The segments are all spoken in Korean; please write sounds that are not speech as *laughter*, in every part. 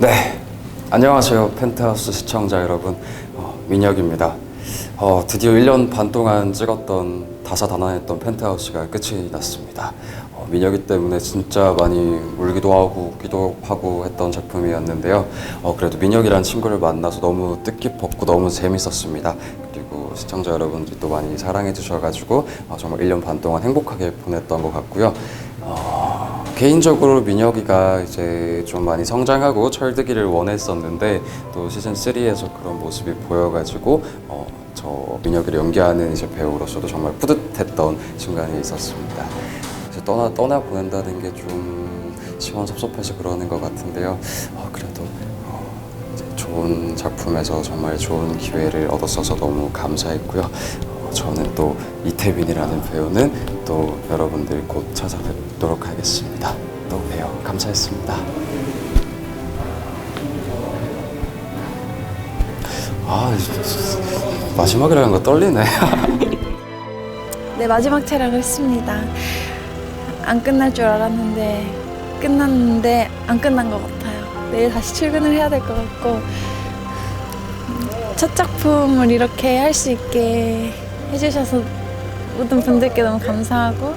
네, 안녕하세요 펜트하우스 시청자 여러분 어, 민혁입니다. 어, 드디어 1년 반 동안 찍었던 다사다난했던 펜트하우스가 끝이 났습니다. 어, 민혁이 때문에 진짜 많이 울기도 하고 웃기도 하고 했던 작품이었는데요. 어, 그래도 민혁이란 친구를 만나서 너무 뜻깊었고 너무 재밌었습니다. 그리고 시청자 여러분들이 또 많이 사랑해 주셔가지고 어, 정말 1년 반 동안 행복하게 보냈던 것 같고요. 어, 개인적으로 민혁이가 이제 좀 많이 성장하고 철들기를 원했었는데 또 시즌 3에서 그런 모습이 보여가지고 어, 저 민혁이를 연기하는 이제 배우로서도 정말 뿌듯했던 순간이 있었습니다. 이제 떠나 떠나 보낸다는 게 좀 시원섭섭해서 그러는 것 같은데요. 어, 그래도 어, 이제 좋은 작품에서 정말 좋은 기회를 얻었어서 너무 감사했고요. 어, 저는 또 이태빈이라는 배우는 또 여러분들 곧 찾아뵙도록 하겠습니다. 또 봬요. 감사했습니다. 아, 마지막이라는 거 떨리네. *laughs* 네, 마지막 촬영을 했습니다. 안 끝날 줄 알았는데 끝났는데 안 끝난 것 같아요. 내일 다시 출근을 해야 될 것 같고 음, 첫 작품을 이렇게 할 수 있게 해주셔서 모든 분들께 너무 감사하고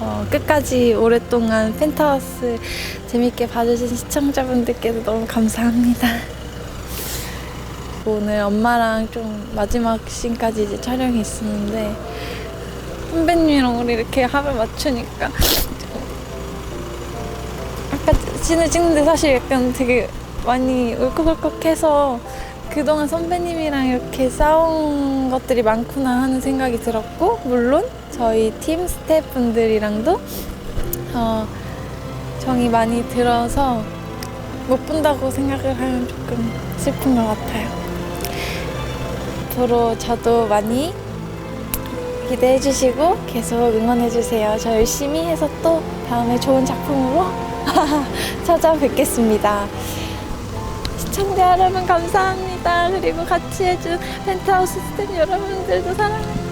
어, 끝까지 오랫동안 펜트하우스 재밌게 봐주신 시청자분들께도 너무 감사합니다. 오늘 엄마랑 좀 마지막 씬까지 이제 촬영이 있었는데 선배님이랑 우리 이렇게 합을 맞추니까 아까 씬을 찍는데 사실 약간 되게 많이 울컥울컥해서 그동안 선배님이랑 이렇게 싸운 것들이 많구나 하는 생각이 들었고 물론 저희 팀 스태프분들이랑도 어, 정이 많이 들어서 못 본다고 생각을 하면 조금 슬픈 것 같아요. 앞으로 저도 많이 기대해 주시고 계속 응원해 주세요. 저 열심히 해서 또 다음에 좋은 작품으로 *laughs* 찾아뵙겠습니다. 시청자 여러분 감사합니다. 그리고 같이 해준 펜트하우스 스태프 여러분들도 사랑합니다.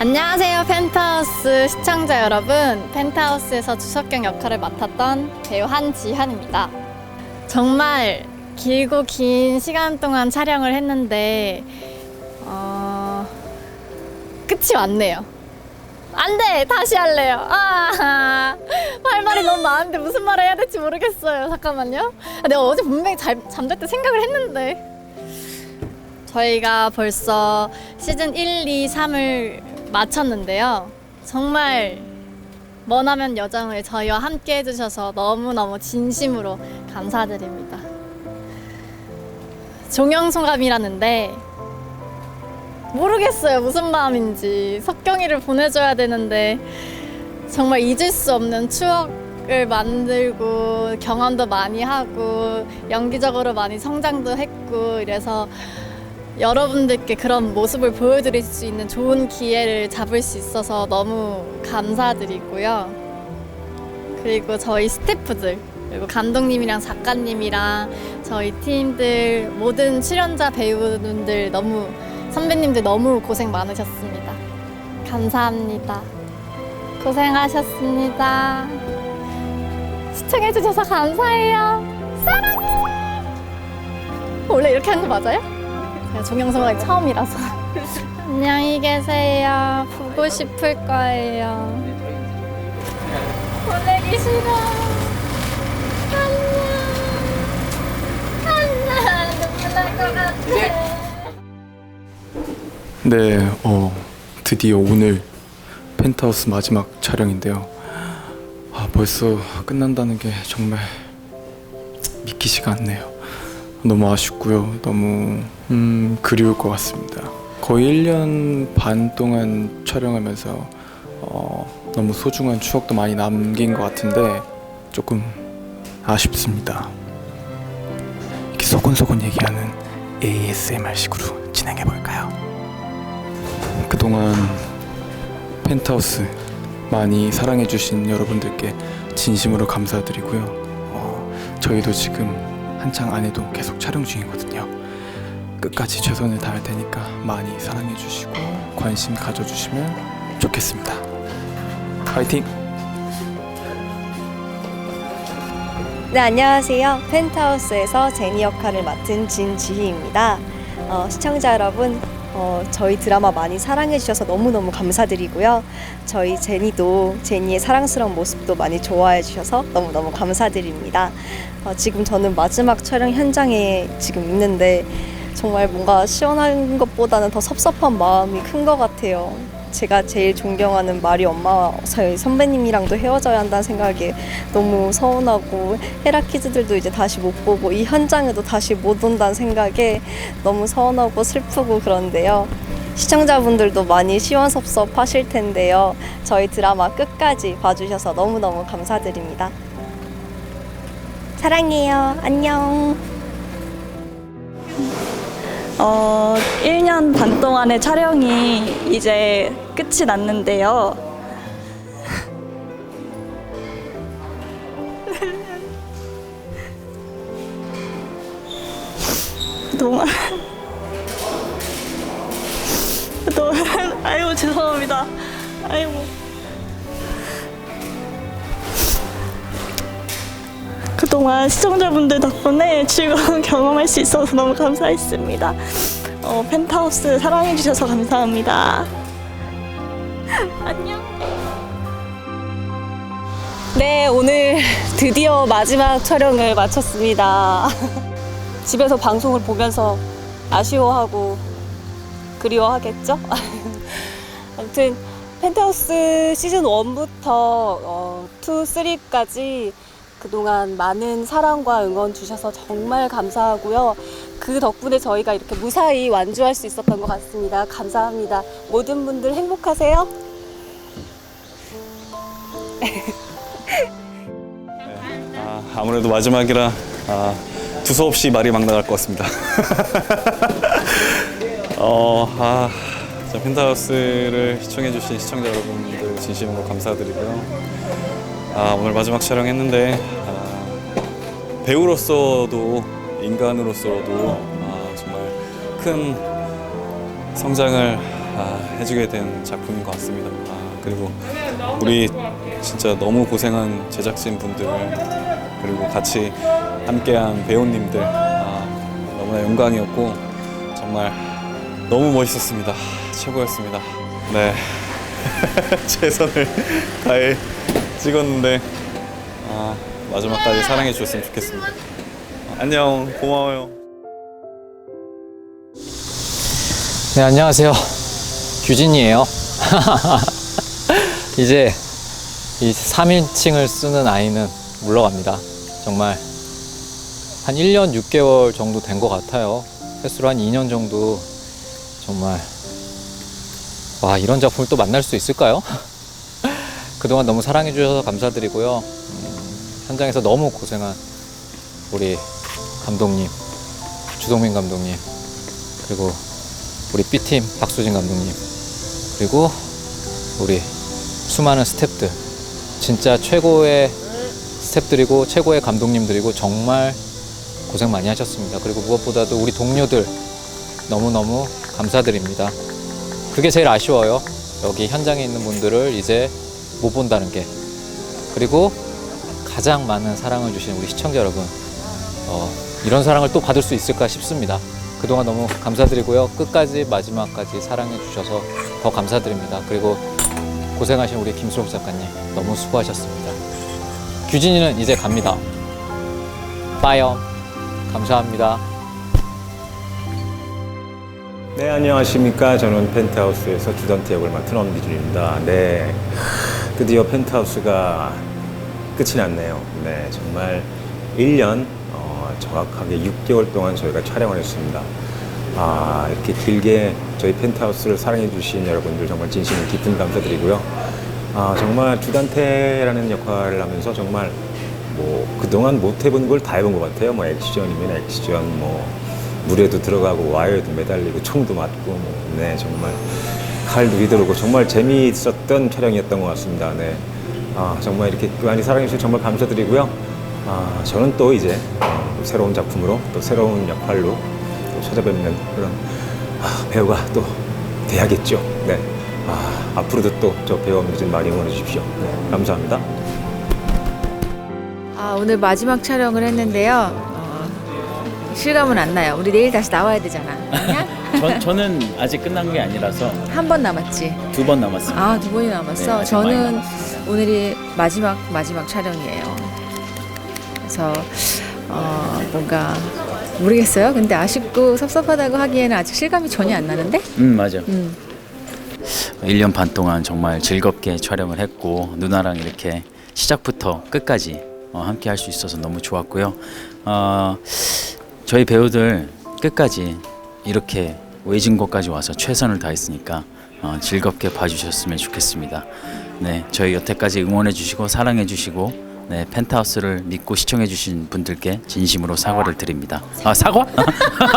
안녕하세요 펜트하우스 시청자 여러분. 펜트하우스에서 주석경 역할을 맡았던 배우 한지한입니다. 정말 길고 긴 시간 동안 촬영을 했는데 어... 끝이 왔네요 안돼 다시 할래요 아, 할 말이 너무 많은데 무슨 말을 해야 될지 모르겠어요 잠깐만요 아, 내가 어제 분명히 잘, 잠잘 때 생각을 했는데 저희가 벌써 시즌 1, 2, 3을 마쳤는데요. 정말 머나면 여정을 저희와 함께 해주셔서 너무너무 진심으로 감사드립니다. 종영소감이라는데 모르겠어요. 무슨 마음인지. 석경이를 보내줘야 되는데 정말 잊을 수 없는 추억을 만들고 경험도 많이 하고 연기적으로 많이 성장도 했고 이래서 여러분들께 그런 모습을 보여드릴 수 있는 좋은 기회를 잡을 수 있어서 너무 감사드리고요. 그리고 저희 스태프들, 그리고 감독님이랑 작가님이랑 저희 팀들, 모든 출연자 배우분들 너무, 선배님들 너무 고생 많으셨습니다. 감사합니다. 고생하셨습니다. 시청해주셔서 감사해요. 사랑해! 원래 이렇게 하는 거 맞아요? 제가 종영성악이 처음이라서 안녕히 계세요 보고 싶을 거예요 보내기 싫어 안녕 안녕 눈물 날 것 같아 네, 어, 드디어 오늘 펜트하우스 마지막 촬영인데요. 아, 벌써 끝난다는 게 정말 믿기지가 않네요. 너무 아쉽고요. 너무 음, 그리울 것 같습니다. 거의 1년 반 동안 촬영하면서 어, 너무 소중한 추억도 많이 남긴 것 같은데 조금 아쉽습니다. 이렇게 소곤소곤 얘기하는 ASMR식으로 진행해 볼까요? 그동안 펜트하우스 많이 사랑해주신 여러분들께 진심으로 감사드리고요. 어, 저희도 지금 한창 안 해도 계속 촬영 중이거든요. 끝까지 최선을 다할 테니까 많이 사랑해주시고 관심 가져주시면 좋겠습니다. 파이팅! 네, 안녕하세요. 펜트하우스에서 제니 역할을 맡은 진지희입니다. 어, 시청자 여러분, 어, 저희 드라마 많이 사랑해 주셔서 너무너무 감사드리고요. 저희 제니도, 제니의 사랑스러운 모습도 많이 좋아해 주셔서 너무너무 감사드립니다. 어, 지금 저는 마지막 촬영 현장에 지금 있는데, 정말 뭔가 시원한 것보다는 더 섭섭한 마음이 큰 것 같아요. 제가 제일 존경하는 마리 엄마 저희 선배님이랑도 헤어져야 한다는 생각에 너무 서운하고 헤라 키즈들도 이제 다시 못 보고 이 현장에도 다시 못 온다는 생각에 너무 서운하고 슬프고 그런데요. 시청자분들도 많이 시원섭섭하실 텐데요. 저희 드라마 끝까지 봐주셔서 너무너무 감사드립니다. 사랑해요. 안녕. 어, 1년 반 동안의 촬영이 이제 끝이 났는데요. 그동안 그동안 아이고 죄송합니다. 아이고 그동안 시청자분들 덕분에 즐거운 *laughs* 경험할 수 있어서 너무 감사했습니다. 어, 펜트하우스 사랑해주셔서 감사합니다. 안녕. 네, 오늘 드디어 마지막 촬영을 마쳤습니다. *laughs* 집에서 방송을 보면서 아쉬워하고 그리워하겠죠? *laughs* 아무튼 펜트하우스 시즌 1부터 어, 2, 3까지 그동안 많은 사랑과 응원 주셔서 정말 감사하고요. 그 덕분에 저희가 이렇게 무사히 완주할 수 있었던 것 같습니다. 감사합니다. 모든 분들 행복하세요. 아, 아무래도 마지막이라 아, 두서 없이 말이 막 나갈 것 같습니다. *laughs* 어, 아, 자, 펜트하우스를 시청해주신 시청자 여러분들 진심으로 감사드리고요. 아, 오늘 마지막 촬영했는데 아, 배우로서도 인간으로서도 아, 정말 큰 성장을 아, 해주게 된 작품인 것 같습니다. 아, 그리고 우리 진짜 너무 고생한 제작진 분들 그리고 같이 함께한 배우님들 아, 너무나 영광이었고 정말 너무 멋있었습니다. 최고였습니다. 네 *laughs* 최선을 다해 찍었는데 아, 마지막까지 사랑해 주셨으면 좋겠습니다. 안녕 고마워요. 네, 안녕하세요. 규진이에요. *laughs* 이제 이 3인칭을 쓰는 아이는 물러갑니다. 정말 한 1년 6개월 정도 된 것 같아요. 횟수로 한 2년 정도 정말 와 이런 작품을 또 만날 수 있을까요? *laughs* 그동안 너무 사랑해 주셔서 감사드리고요. 음, 현장에서 너무 고생한 우리 감독님, 주동민 감독님, 그리고 우리 B팀 박수진 감독님, 그리고 우리 수많은 스탭들, 진짜 최고의 스탭들이고 최고의 감독님들이고 정말 고생 많이 하셨습니다. 그리고 무엇보다도 우리 동료들 너무너무 감사드립니다. 그게 제일 아쉬워요. 여기 현장에 있는 분들을 이제 못 본다는 게. 그리고 가장 많은 사랑을 주신 우리 시청자 여러분. 어, 이런 사랑을 또 받을 수 있을까 싶습니다. 그동안 너무 감사드리고요. 끝까지 마지막까지 사랑해 주셔서 더 감사드립니다. 그리고 고생하신 우리 김수록 작가님 너무 수고하셨습니다. 규진이는 이제 갑니다. 빠염. 감사합니다. 네, 안녕하십니까. 저는 펜트하우스에서 주던트 역을 맡은 엄기준입니다. 네, 드디어 펜트하우스가 끝이 났네요. 네, 정말 1년, 어, 정확하게 6개월 동안 저희가 촬영을 했습니다. 아, 이렇게 길게 저희 펜트하우스를 사랑해주신 여러분들 정말 진심으로 깊은 감사드리고요. 아, 정말 주단태라는 역할을 하면서 정말 뭐 그동안 못 해본 걸 다 해본 것 같아요. 뭐 액션이면 액션, 뭐 물에도 들어가고 와이어도 매달리고 총도 맞고 뭐, 네 정말 칼도 휘두르고 정말 재미있었던 촬영이었던 것 같습니다. 네. 아, 정말 이렇게 많이 사랑해주셔서 정말 감사드리고요. 아, 저는 또 이제 어, 새로운 작품으로 또 새로운 역할로 또 찾아뵙는 그런 아, 배우가 또 돼야겠죠. 네. 아, 앞으로도 또 저 배우 엄지 좀 많이 응원해 주십시오. 네, 감사합니다. 아, 아, 오늘 마지막 촬영을 했는데요. 어, 실감은 안 나요. 우리 내일 다시 나와야 되잖아. 아니야? *laughs* 전, 저는 아직 끝난 게 아니라서 한 번 남았지. 두 번 남았습니다. 아, 두 번이 남았어. 네, 아직 많이 저는 오늘이 마지막 마지막 촬영이에요. 그래서 어, 뭔가 모르겠어요. 근데 아쉽고 섭섭하다고 하기에는 아직 실감이 전혀 안 나는데? 음 맞아. 음. 1년 반 동안 정말 즐겁게 촬영을 했고 누나랑 이렇게 시작부터 끝까지 어, 함께 할 수 있어서 너무 좋았고요. 어, 저희 배우들 끝까지 이렇게 외진 곳까지 와서 최선을 다했으니까 어, 즐겁게 봐주셨으면 좋겠습니다. 네, 저희 여태까지 응원해 주시고 사랑해 주시고 네, 펜트하우스를 믿고 시청해주신 분들께 진심으로 사과를 드립니다. 아 사과?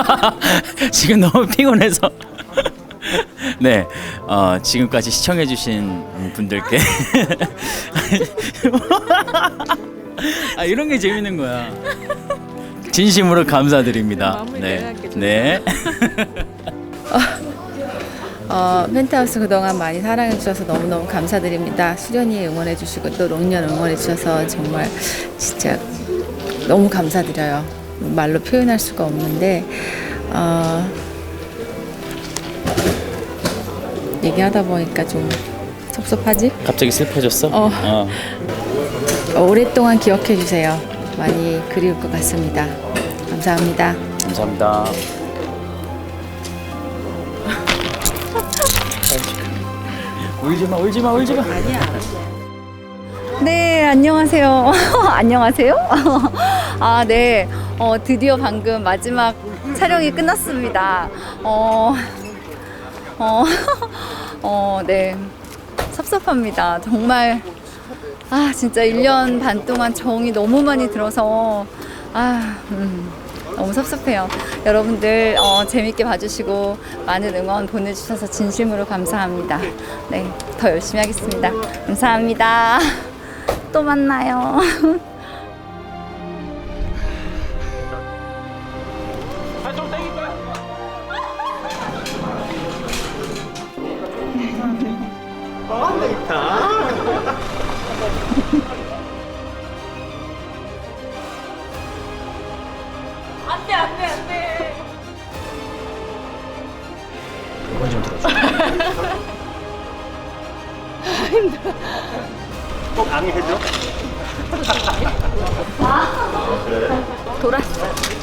*laughs* 지금 너무 피곤해서. *laughs* 네, 어, 지금까지 시청해주신 분들께 *laughs* 아 이런 게 재밌는 거야. 진심으로 감사드립니다. 네, 네. 어, 펜트하우스 그동안 많이 사랑해 주셔서 너무너무 감사드립니다. 수련이 응원해 주시고 또 롱년 응원해 주셔서 정말 진짜 너무 감사드려요. 말로 표현할 수가 없는데, 어, 얘기하다 보니까 좀 섭섭하지? 갑자기 슬퍼졌어? 어. 어. 어, 오랫동안 기억해 주세요. 많이 그리울 것 같습니다. 감사합니다. 감사합니다. 울지 마, 울지 마, 울지 마. 네, 안녕하세요. *laughs* 안녕하세요. *laughs* 아, 네. 어, 드디어 방금 마지막 촬영이 끝났습니다. 어, 어, *laughs* 어, 네. 섭섭합니다. 정말, 아, 진짜 1년 반 동안 정이 너무 많이 들어서, 아, 음, 너무 섭섭해요. 여러분들, 어, 재밌게 봐주시고, 많은 응원 보내주셔서 진심으로 감사합니다. 네, 더 열심히 하겠습니다. 감사합니다. *laughs* 또 만나요. *laughs* 돌았어.